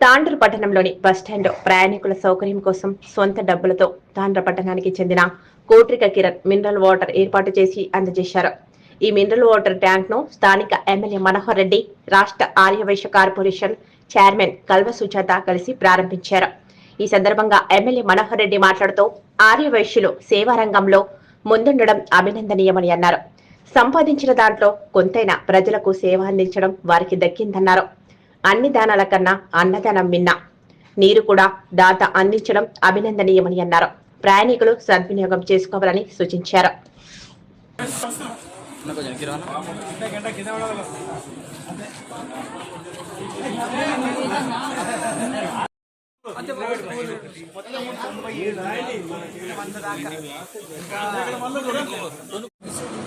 తాండ్ర పట్టణంలోని బస్టాండ్ ప్రయాణికుల సౌకర్యం కోసం సొంత డబ్బులతో తాండ్ర పట్టణానికి చెందిన కోట్రిక కిరణ్ మినరల్ వాటర్ ఏర్పాటు చేసి అందజేశారు. ఈ మినరల్ వాటర్ ట్యాంక్ను స్థానిక ఎమ్మెల్యే మనోహర్ రెడ్డి రాష్ట్ర ఆర్యవైశ్య కార్పొరేషన్ చైర్మన్ కల్వ సుజాత కలిసి ప్రారంభించారు. ఈ సందర్భంగా ఎమ్మెల్యే మనోహర్ రెడ్డి మాట్లాడుతూ ఆర్యవైశ్యులు సేవా రంగంలో ముందుండడం అభినందనీయమని అన్నారు. సంపాదించిన దాంట్లో కొంతైనా ప్రజలకు సేవ అందించడం వారికి దక్కిందన్నారు. అన్ని దానాల కన్నా అన్నదానం మిన్న నీరు కూడా దాత అందించడం అభినందనీయమని అన్నారు. ప్రయాణికులు సద్వినియోగం చేసుకోవాలని సూచించారు.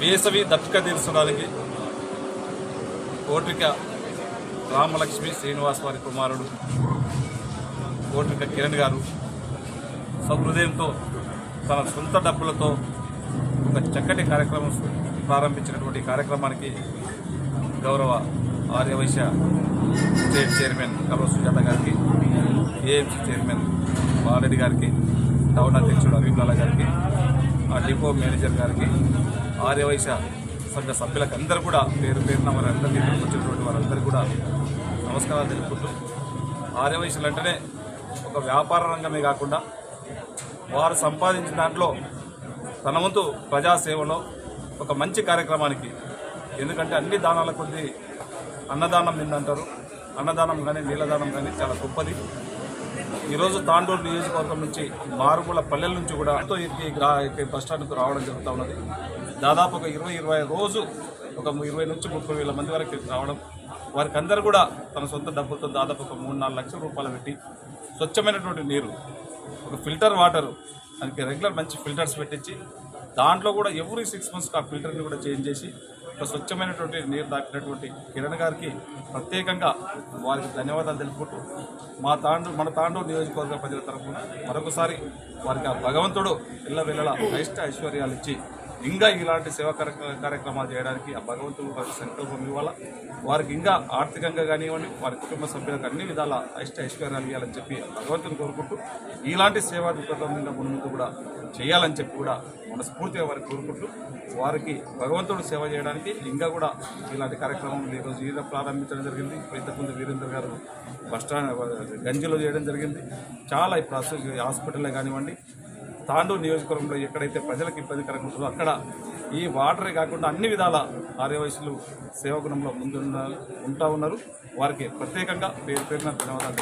వేసవి దప్పిక తీర్చడానికి కోట్రిక రామలక్ష్మి శ్రీనివాస్ వారి కుమారుడు కోటిక కిరణ్ గారు సహృదయంతో తన సొంత డబ్బులతో ఒక చక్కటి కార్యక్రమం ప్రారంభించినటువంటి కార్యక్రమానికి గౌరవ ఆర్యవైశ్య స్టేట్ చైర్మన్ కల్వ సుజాత గారికి ఏఎంసీ చైర్మన్ బాలరెడ్డి గారికి టౌన్ అధ్యక్షుడు అభిప్రాల గారికి ఆ డిపో మేనేజర్ గారికి ఆర్యవైశ్య సంఘ సభ్యులకు అందరూ కూడా పేరు పేరున వారందరికీ వచ్చినటువంటి వారందరూ కూడా నమస్కారాలు తెలుపుకుంటూ ఆర్యవైశ్యులు అంటేనే ఒక వ్యాపార రంగమే కాకుండా వారు సంపాదించిన దాంట్లో తన వంతు ప్రజాసేవలో ఒక మంచి కార్యక్రమానికి ఎందుకంటే అన్ని దానాల కొద్దీ అన్నదానం నిందంటారు. అన్నదానం కానీ నీళ్ళదానం కానీ చాలా గొప్పది. ఈరోజు తాండూరు నియోజకవర్గం నుంచి మారుమూల పల్లెల నుంచి కూడా ఎంతో ఎక్కి గ్రా బస్ స్టాండ్కు రావడం జరుగుతూ ఉన్నది. దాదాపు ఒక ఇరవై ఇరవై రోజు ఒక ఇరవై నుంచి ముప్పై వేల మంది వరకు రావడం వారికి అందరూ కూడా తన సొంత డబ్బులతో దాదాపు ఒక మూడు నాలుగు లక్షల రూపాయలు పెట్టి స్వచ్ఛమైనటువంటి నీరు ఒక ఫిల్టర్ వాటరు దానికి రెగ్యులర్ మంచి ఫిల్టర్స్ పెట్టించి దాంట్లో కూడా ఎవ్రీ సిక్స్ మంత్స్కి ఆ ఫిల్టర్ని కూడా చేంజ్ చేసి ఒక స్వచ్ఛమైనటువంటి నీరు దాటినటువంటి కిరణ్ గారికి ప్రత్యేకంగా వారికి ధన్యవాదాలు తెలుపుకుంటూ మా తాండూ మన తాండూరు నియోజకవర్గ ప్రజల తరఫున మరొకసారి వారికి ఆ భగవంతుడు ఇళ్ళ వెళ్ళల ఇష్ట ఐశ్వర్యాలు ఇచ్చి ఇంకా ఇలాంటి సేవా కార్యక్ర- కార్యక్రమాలు చేయడానికి ఆ భగవంతుడు వారికి సంకల్పం ఇవ్వాలా. వారికి ఇంకా ఆర్థికంగా కానివ్వండి వారి కుటుంబ సభ్యులకు అన్ని విధాల అయిష్ట ఐశ్వర్యాలు ఇవ్వాలని చెప్పి ఆ భగవంతుని కోరుకుంటూ ఇలాంటి సేవా దృక్పథం మీద ముందు కూడా చేయాలని చెప్పి కూడా మనస్ఫూర్తిగా వారికి కోరుకుంటూ వారికి భగవంతుడు సేవ చేయడానికి ఇంకా కూడా ఇలాంటి కార్యక్రమం ఈరోజు ఈయన ప్రారంభించడం జరిగింది. ఇంతకుముందు వీరేంద్ర గారు బస్ స్టాండ్ గంజిలో చేయడం జరిగింది. చాలా ప్రాసెస్ హాస్పిటల్లో కానివ్వండి తాండూరు నియోజకవర్గంలో ఎక్కడైతే ప్రజలకు ఇబ్బందికరంగా ఉంటుందో అక్కడ ఈ వాటరే కాకుండా అన్ని విధాల ఆర్యవయసులు సేవగుణంలో ముందున్న ఉంటా ఉన్నారు. వారికి ప్రత్యేకంగా పేరు పేరున ధన్యవాదాలు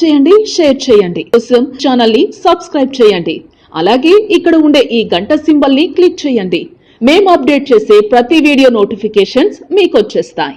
చేయండి షేర్ చేయండి. కోసం ఛానల్ని సబ్స్క్రైబ్ చేయండి. అలాగే ఇక్కడ ఉండే ఈ గంట సింబల్ని క్లిక్ చేయండి. మేము అప్డేట్ చేసే ప్రతి వీడియో నోటిఫికేషన్స్ మీకు వచ్చేస్తాయి.